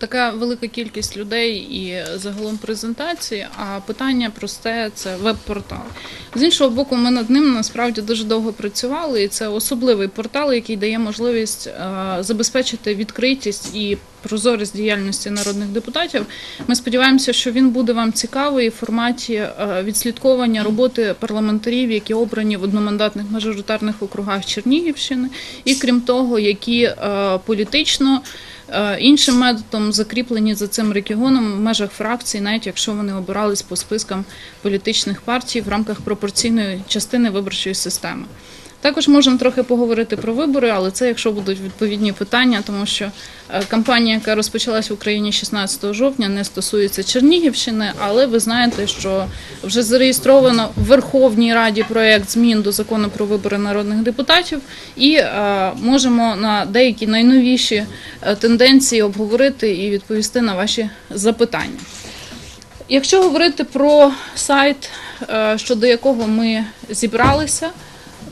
така велика кількість людей і загалом презентації, а питання просте це веб-портал. З іншого боку, ми над ним насправді дуже довго працювали, і це особливий портал, який дає можливість е, забезпечити відкритість і прозорість діяльності народних депутатів. Ми сподіваємося, що він буде вам цікавий в форматі е, відслідковування роботи парламентарів, які обрані в одномандатних мажоритарних округах Чернігівщини, і крім того, які е, політично. Е, Іншим методом закріплені за цим регіоном в межах фракцій, навіть якщо вони обирались по спискам політичних партій в рамках пропорційної частини виборчої системи. Також можемо трохи поговорити про вибори, але це якщо будуть відповідні питання, тому що е, кампанія, яка розпочалась в Україні 16 жовтня, не стосується Чернігівщини, але ви знаєте, що вже зареєстровано в Верховній Раді проєкт змін до закону про вибори народних депутатів, і е, можемо на деякі найновіші е, тенденції обговорити і відповісти на ваші запитання. Якщо говорити про сайт, щодо якого ми зібралися,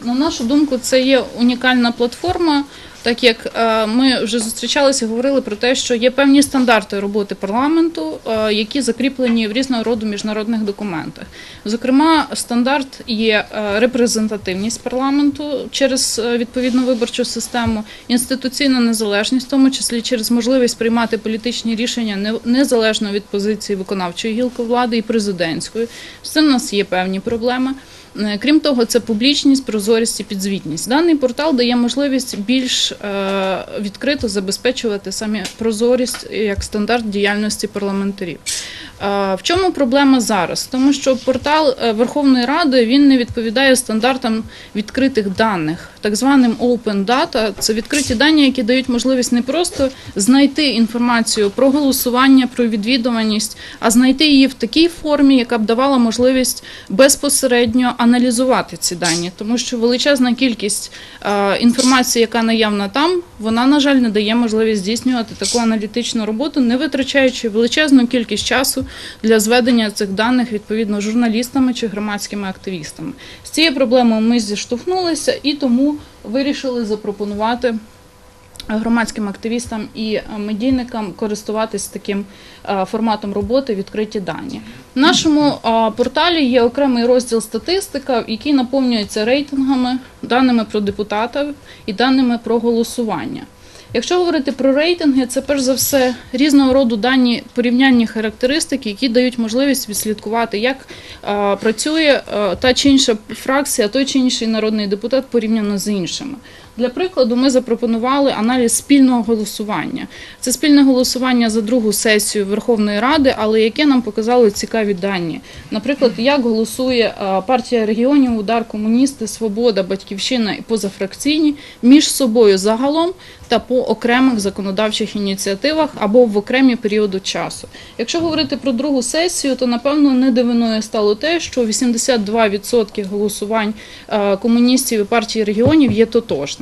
на нашу думку, це є унікальна платформа, так як е, ми вже зустрічалися і говорили про те, що є певні стандарти роботи парламенту, е, які закріплені в різного роду міжнародних документах. Зокрема, стандарт є е, репрезентативність парламенту через відповідну виборчу систему, інституційна незалежність, в тому числі через можливість приймати політичні рішення незалежно від позиції виконавчої гілки влади і президентської. З цим у нас є певні проблеми. Е, Крім того, це публічність, прозорість і підзвітність. Даний портал дає можливість більш е, відкрито забезпечувати самі прозорість як стандарт діяльності парламентарів. В чому проблема зараз? Тому що портал е, Верховної Ради він не відповідає стандартам відкритих даних, так званим open data. Це відкриті дані, які дають можливість не просто знайти інформацію про голосування, про відвідуваність, а знайти її в такій формі, яка б давала можливість безпосередньо аналізувати ці дані, тому що величезна кількість е, інформації, яка наявна там, вона на жаль не дає можливість здійснювати таку аналітичну роботу, не витрачаючи величезну кількість часу для зведення цих даних відповідно журналістами чи громадськими активістами. З цією проблемою ми зіштовхнулися і тому вирішили запропонувати громадським активістам і медійникам користуватись таким е, форматом роботи відкриті дані. В нашому е, порталі є окремий розділ статистика, який наповнюється рейтингами, даними про депутатів і даними про голосування. Якщо говорити про рейтинги, це перш за все різного роду дані порівняльні характеристики, які дають можливість відслідкувати, як е, працює е, та чи інша фракція, той чи інший народний депутат порівняно з іншими. Для прикладу, ми запропонували аналіз спільного голосування. Це спільне голосування за другу сесію Верховної Ради, але яке нам показали цікаві дані. Наприклад, як голосує е, партія регіонів, удар комуністи, свобода, батьківщина і позафракційні між собою загалом та по окремих законодавчих ініціативах або в окремі періоди часу. Якщо говорити про другу сесію, то напевно не дивиною стало те, що 82% голосувань е, комуністів і партії регіонів є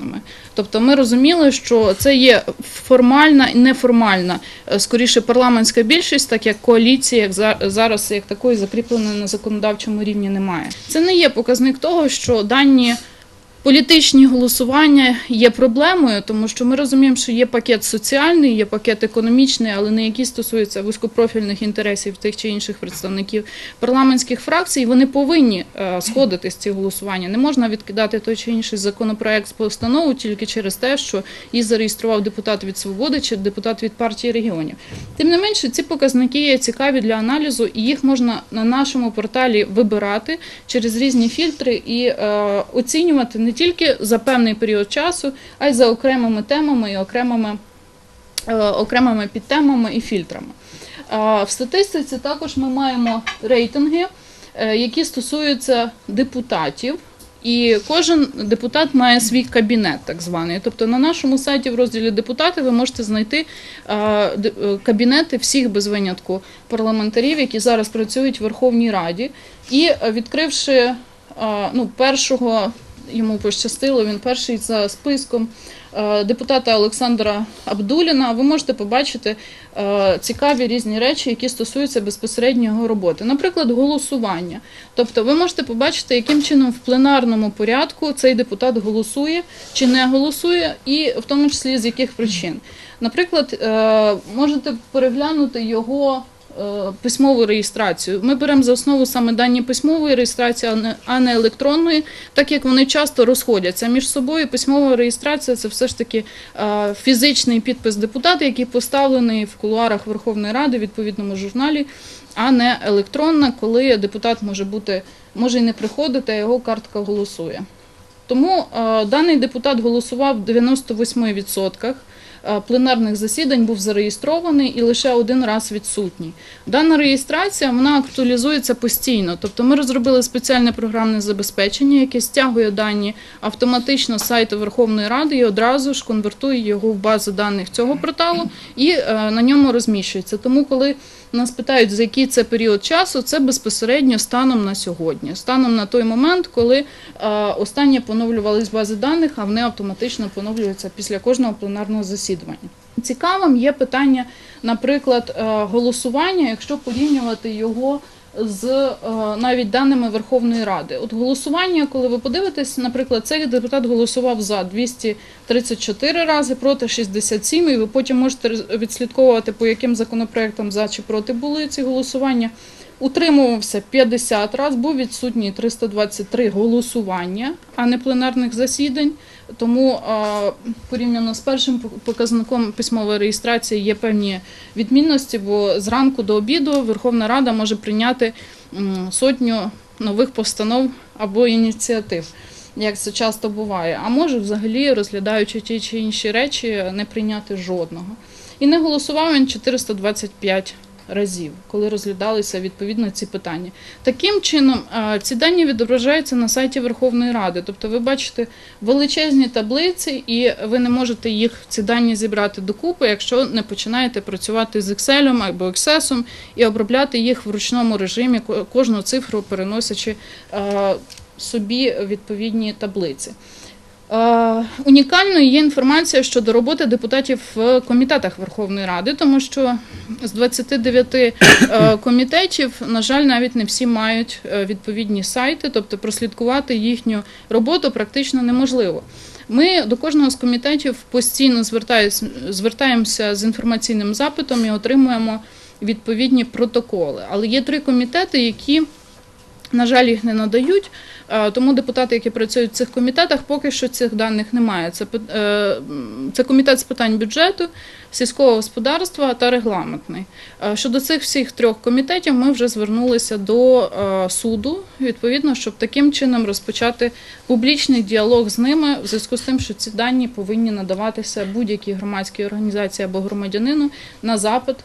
тотожними. Тобто ми розуміли, що це є формальна і неформальна, е, скоріше парламентська більшість, так як коаліції, як за- зараз як такої закріпленої на законодавчому рівні немає. Це не є показник того, що дані. Політичні голосування є проблемою, тому що ми розуміємо, що є пакет соціальний, є пакет економічний, але не який стосується вузькопрофільних інтересів тих чи інших представників парламентських фракцій. Вони повинні е, сходити з ці голосування. Не можна відкидати той чи інший законопроект з постанову тільки через те, що її зареєстрував депутат від свободи чи депутат від партії регіонів. Тим не менше, ці показники є цікаві для аналізу, і їх можна на нашому порталі вибирати через різні фільтри і е, оцінювати не тільки за певний період часу, а й за окремими темами і окремими, е, окремими підтемами і фільтрами. В статистиці також ми маємо рейтинги, е, які стосуються депутатів. І кожен депутат має свій кабінет, так званий. Тобто на нашому сайті в розділі депутати ви можете знайти е, кабінети всіх без винятку парламентарів, які зараз працюють в Верховній Раді. І відкривши ну, першого, йому пощастило, він перший за списком е, депутата Олександра Абдуліна, ви можете побачити е, цікаві різні речі, які стосуються безпосередньо його роботи. Наприклад, голосування. Тобто, ви можете побачити, яким чином в пленарному порядку цей депутат голосує чи не голосує, і в тому числі з яких причин. Наприклад, е, можете переглянути його письмову реєстрацію. Ми беремо за основу саме дані письмової реєстрації, а не- електронної, так як вони часто розходяться між собою. Письмова реєстрація це все ж таки е, фізичний підпис депутата, який поставлений в кулуарах Верховної Ради в відповідному журналі, а не електронна, коли депутат може бути може і не приходити, а його картка голосує. Тому е, даний депутат голосував в 98% е, пленарних засідань, був зареєстрований і лише один раз відсутній. Дана реєстрація вона актуалізується постійно. Тобто ми розробили спеціальне програмне забезпечення, яке стягує дані автоматично з сайту Верховної Ради і одразу ж конвертує його в базу даних цього порталу і е, на ньому розміщується. Тому, коли нас питають, за який це період часу, це безпосередньо станом на сьогодні, станом на той момент, коли е, останні поновлювались бази даних, а вони автоматично поновлюються після кожного пленарного засідання. Цікавим є питання, наприклад, е, голосування, якщо порівнювати його з е, навіть даними Верховної Ради. От голосування, коли ви подивитесь, наприклад, цей депутат голосував за 234 рази, проти 67, і ви потім можете відслідковувати, по яким законопроектам за чи проти були ці голосування. Утримувався 50 разів, був відсутній 323 голосування, а не пленарних засідань. Тому порівняно з першим показником письмової реєстрації є певні відмінності, бо зранку до обіду Верховна Рада може прийняти сотню нових постанов або ініціатив, як це часто буває. А може, взагалі, розглядаючи ті чи інші речі, не прийняти жодного. І не голосував він 425 разів, коли розглядалися відповідно ці питання. Таким чином, е, ці дані відображаються на сайті Верховної Ради. Тобто, ви бачите величезні таблиці, і ви не можете їх ці дані зібрати докупи, якщо не починаєте працювати з Excel або Access і обробляти їх в ручному режимі, кожну цифру переносячи е, собі відповідні таблиці. Е, Унікальною є інформація щодо роботи депутатів в комітетах Верховної Ради, тому що з 29 е, комітетів, на жаль, навіть не всі мають е, відповідні сайти, тобто прослідкувати їхню роботу практично неможливо. Ми до кожного з комітетів постійно звертаємося з інформаційним запитом і отримуємо відповідні протоколи. Але є три комітети, які на жаль, їх не надають, тому депутати, які працюють в цих комітетах, поки що цих даних немає. Це, е, це комітет з питань бюджету, сільського господарства та регламентний. Е, Щодо цих всіх трьох комітетів, ми вже звернулися до е, суду, відповідно, щоб таким чином розпочати публічний діалог з ними, в зв'язку з тим, що ці дані повинні надаватися будь-якій громадській організації або громадянину на запит.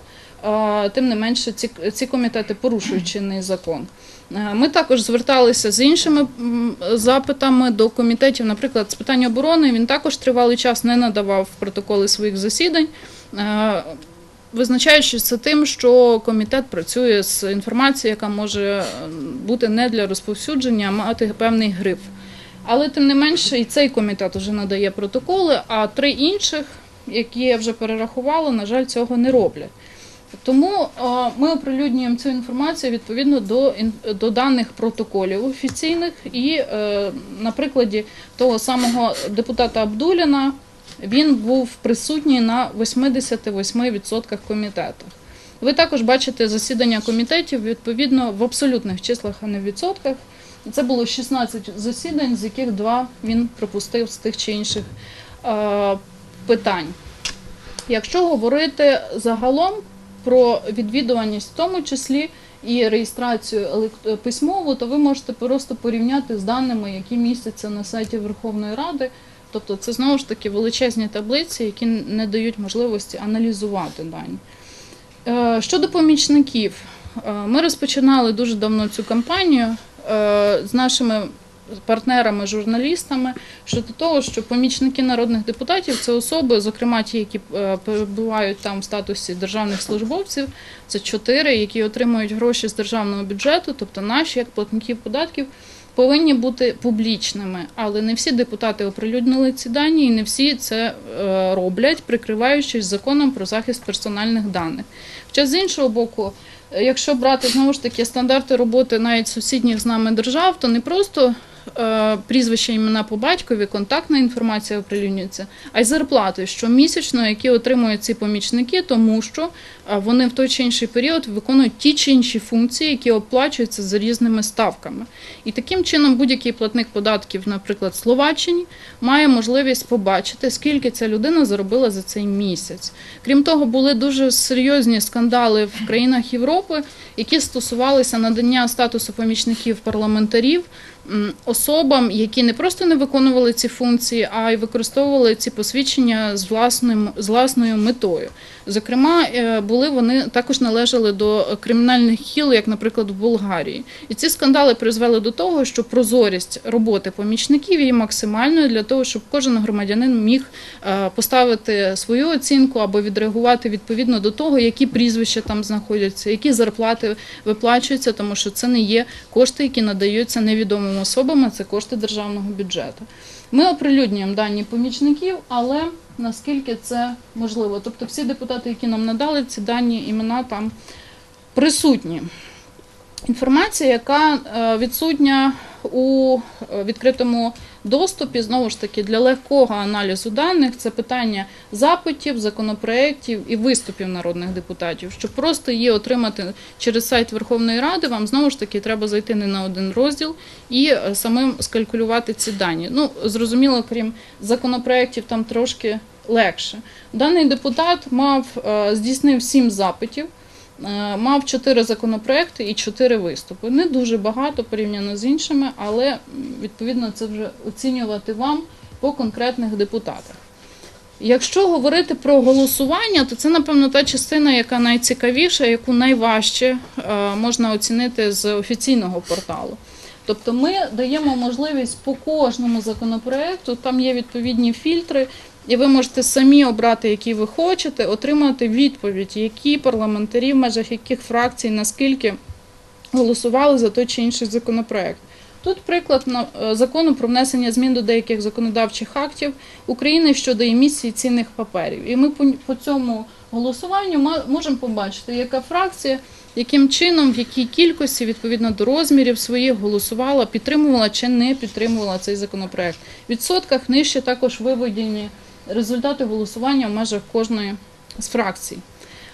Е, Тим не менше, ці, ці комітети порушують чинний закон. Е, Ми також зверталися з іншими запитами до комітетів, наприклад, з питань оборони. Він також тривалий час не надавав протоколи своїх засідань, е, визначаючи це тим, що комітет працює з інформацією, яка може е, бути не для розповсюдження, а мати певний гриф. Але тим не менше, і цей комітет вже надає протоколи, а три інших, які я вже перерахувала, на жаль, цього не роблять. Тому е, ми оприлюднюємо цю інформацію відповідно до, до даних протоколів офіційних. І е, на прикладі того самого депутата Абдуліна він був присутній на 88% комітетах. Ви також бачите засідання комітетів відповідно в абсолютних числах, а не в відсотках. Це було 16 засідань, з яких два він пропустив з тих чи інших е, питань. Якщо говорити загалом про відвідуваність, в тому числі і реєстрацію елект- письмову, то ви можете просто порівняти з даними, які містяться на сайті Верховної Ради. Тобто це знову ж таки величезні таблиці, які не дають можливості аналізувати дані. Е, Щодо помічників, е, ми розпочинали дуже давно цю кампанію е, з нашими партнерами, журналістами щодо того, що помічники народних депутатів це особи, зокрема ті, які е, перебувають там в статусі державних службовців. Це чотири, які отримують гроші з державного бюджету, тобто наші, як платників податків. повинні бути публічними, але не всі депутати оприлюднили ці дані, і не всі це е, роблять, прикриваючись законом про захист персональних даних. Хоча з іншого боку, е, якщо брати знову ж таки стандарти роботи навіть сусідніх з нами держав, то не просто прізвище, імена по батькові, контактна інформація оприлюднюється, а й зарплати щомісячно, які отримують ці помічники, тому що е, вони в той чи інший період виконують ті чи інші функції, які оплачуються за різними ставками. І таким чином будь-який платник податків, наприклад, Словаччині, має можливість побачити, скільки ця людина заробила за цей місяць. Крім того, були дуже серйозні скандали в країнах Європи, які стосувалися надання статусу помічників парламентарів особам, які не просто не виконували ці функції, а й використовували ці посвідчення з власним з власною метою. Зокрема, е, були вони також належали до кримінальних хіл, як, наприклад, в Болгарії. І ці скандали призвели до того, що прозорість роботи помічників є максимальною для того, щоб кожен громадянин міг е, поставити свою оцінку або відреагувати відповідно до того, які прізвища там знаходяться, які зарплати виплачуються, тому що це не є кошти, які надаються невідомим особам, а це кошти державного бюджету. Ми оприлюднюємо дані помічників, але наскільки це можливо. Тобто всі депутати, які нам надали ці дані, імена там присутні. Інформація, яка е, відсутня у е, відкритому доступі, знову ж таки, для легкого аналізу даних, це питання запитів, законопроєктів і виступів народних депутатів. Щоб просто її отримати через сайт Верховної Ради, вам знову ж таки треба зайти не на один розділ і е, самим скалькулювати ці дані. Ну, зрозуміло, крім законопроєктів, там трошки легше. Даний депутат мав е, здійснив сім запитів. Е, Мав чотири законопроекти і чотири виступи. Не дуже багато порівняно з іншими, але відповідно це вже оцінювати вам по конкретних депутатах. Якщо говорити про голосування, то це, напевно, та частина, яка найцікавіша, яку найважче е, можна оцінити з офіційного порталу. Тобто ми даємо можливість по кожному законопроекту, там є відповідні фільтри, і ви можете самі обрати, які ви хочете, отримати відповідь, які парламентарі в межах яких фракцій, наскільки голосували за той чи інший законопроект. Тут приклад е, закону про внесення змін до деяких законодавчих актів України щодо емісії цінних паперів. І ми по, цьому голосуванню можемо побачити, яка фракція, яким чином, в якій кількості, відповідно до розмірів своїх, голосувала, підтримувала чи не підтримувала цей законопроект. В відсотках нижче також виведені результати голосування в межах кожної з фракцій.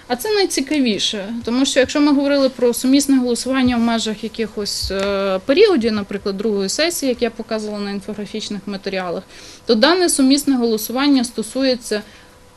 А це найцікавіше, тому що якщо ми говорили про сумісне голосування в межах якихось е, періодів, наприклад, другої сесії, як я показувала на інфографічних матеріалах, то дане сумісне голосування стосується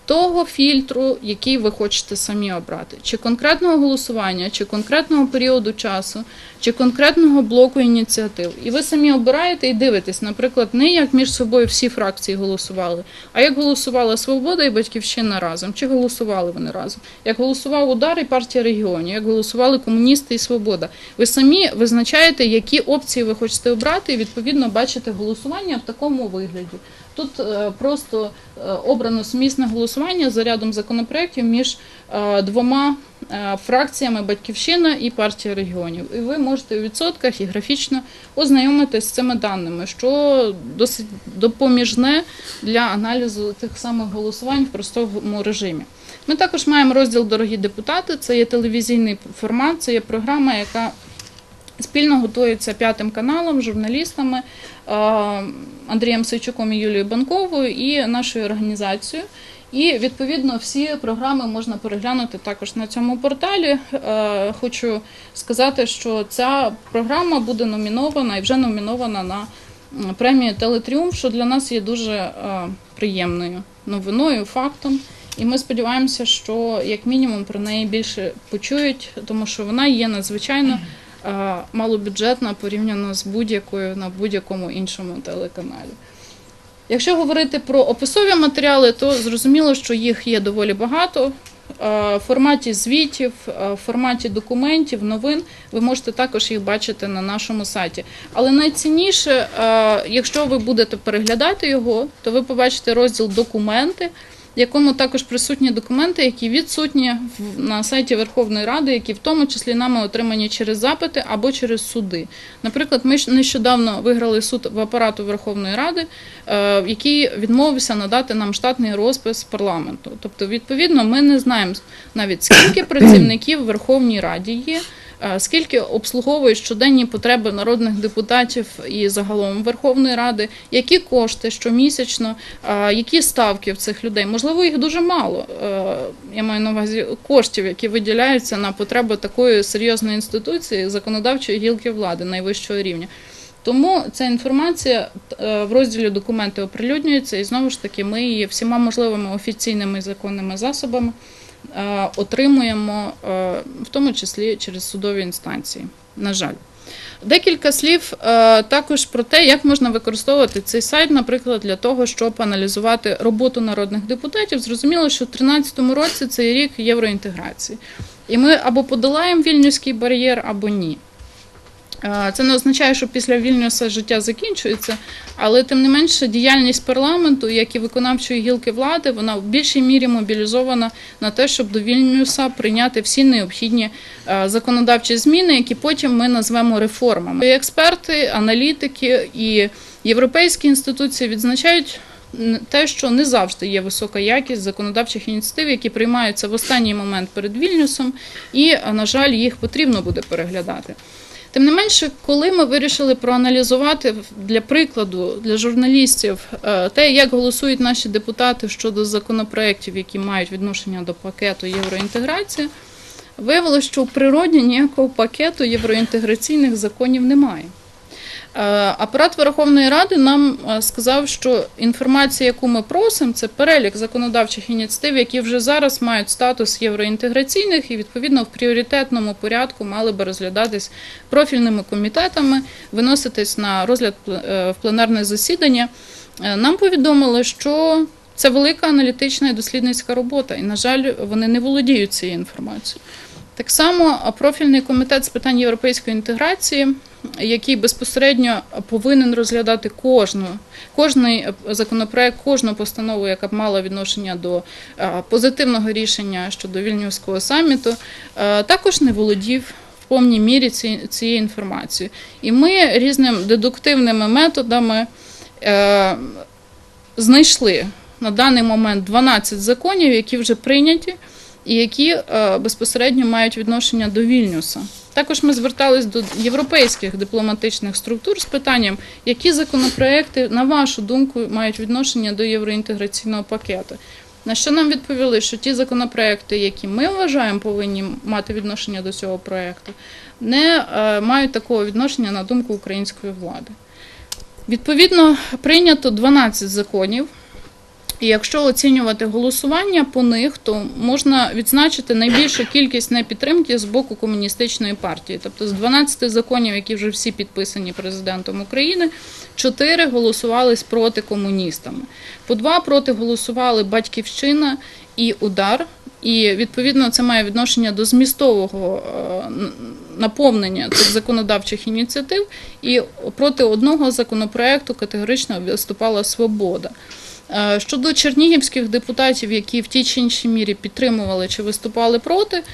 того фільтру, який ви хочете самі обрати, чи конкретного голосування, чи конкретного періоду часу, чи конкретного блоку ініціатив. І ви самі обираєте і дивитесь, наприклад, не як між собою всі фракції голосували, а як голосувала Свобода і Батьківщина разом, чи голосували вони разом, як голосував удар і партія регіонів, як голосували комуністи і Свобода. Ви самі визначаєте, які опції ви хочете обрати, і відповідно бачите голосування в такому вигляді. Тут е, просто е, обрано сумісне голосування за рядом законопроєктів між е, двома фракціями Батьківщина і партія регіонів. І ви можете у відсотках і графічно ознайомитись з цими даними, що досить допоміжне для аналізу тих самих голосувань в простому режимі. Ми також маємо розділ Дорогі депутати. Це є телевізійний формат, це є програма, яка спільно готується п'ятим каналом, журналістами е, Андрієм Сейчуком і Юлією Банковою і нашою організацією. І відповідно всі програми можна переглянути також на цьому порталі. Е, Хочу сказати, що ця програма буде номінована і вже номінована на премію Телетріумф, що для нас є дуже е, приємною новиною, фактом. І ми сподіваємося, що як мінімум про неї більше почують, тому що вона є надзвичайно е, малобюджетна порівняно з будь-якою на будь-якому іншому телеканалі. Якщо говорити про описові матеріали, то зрозуміло, що їх є доволі багато. В форматі звітів, в форматі документів, новин ви можете також їх бачити на нашому сайті. Але найцінніше, якщо ви будете переглядати його, то ви побачите розділ документи, в якому також присутні документи, які відсутні на сайті Верховної Ради, які в тому числі нами отримані через запити або через суди. Наприклад, ми нещодавно виграли суд в апарату Верховної Ради, е, який відмовився надати нам штатний розпис парламенту. Тобто, відповідно, ми не знаємо навіть скільки працівників в Верховній Раді є. Е, Скільки обслуговують щоденні потреби народних депутатів і загалом Верховної Ради, які кошти щомісячно, е, які ставки в цих людей? Можливо, їх дуже мало. е, Я маю на увазі коштів, які виділяються на потреби такої серйозної інституції законодавчої гілки влади найвищого рівня. Тому ця інформація в розділі документи оприлюднюється, і знову ж таки ми її всіма можливими офіційними законними засобами отримуємо, е, в тому числі через судові інстанції. На жаль. Декілька слів е, також про те, як можна використовувати цей сайт, наприклад, для того, щоб аналізувати роботу народних депутатів. Зрозуміло, що в 2013 році цей рік євроінтеграції. І ми або подолаємо вільнюський бар'єр, або ні. Це не означає, що після Вільнюса життя закінчується, але тим не менше діяльність парламенту, як і виконавчої гілки влади, вона в більшій мірі мобілізована на те, щоб до Вільнюса прийняти всі необхідні е, законодавчі зміни, які потім ми назвемо реформами. Експерти, аналітики і європейські інституції відзначають. Те, що не завжди є висока якість законодавчих ініціатив, які приймаються в останній момент перед Вільнюсом, і, е, на жаль, їх потрібно буде переглядати. Тим не менше, коли ми вирішили проаналізувати для прикладу для журналістів е, те, як голосують наші депутати щодо законопроєктів, які мають відношення до пакету євроінтеграції, виявилося, що в природі ніякого пакету євроінтеграційних законів немає. Е, Апарат Верховної Ради нам е, сказав, що інформація, яку ми просимо, це перелік законодавчих ініціатив, які вже зараз мають статус євроінтеграційних і відповідно в пріоритетному порядку мали би розглядатись профільними комітетами, виноситись на розгляд е, в пленарне засідання. Нам повідомили, що це велика аналітична і дослідницька робота, і, на жаль, вони не володіють цією інформацією. Так само профільний комітет з питань європейської інтеграції, який безпосередньо повинен розглядати кожну, кожний е, законопроект, кожну постанову, яка б мала відношення до е, позитивного рішення щодо вільнюського саміту, е, також не володів в повній мірі ці- цією інформацією. І ми різними дедуктивними методами знайшли на даний момент 12 законів, які вже прийняті і які е, безпосередньо мають відношення до Вільнюса. Також ми звертались до європейських дипломатичних структур з питанням, які законопроекти, на вашу думку, мають відношення до євроінтеграційного пакету. На що нам відповіли, що ті законопроекти, які ми вважаємо повинні мати відношення до цього проекту, не е, мають такого відношення на думку української влади. Відповідно, прийнято 12 законів. І якщо оцінювати голосування по них, то можна відзначити найбільшу кількість непідтримки з боку комуністичної партії. Тобто з 12 законів, які вже всі підписані президентом України, 4 голосували проти комуністами. По два проти голосували Батьківщина і Удар. І відповідно це має відношення до змістового е, наповнення цих законодавчих ініціатив. І проти одного законопроекту категорично виступала свобода. Е, Щодо чернігівських депутатів, які в тій чи іншій мірі підтримували чи виступали проти,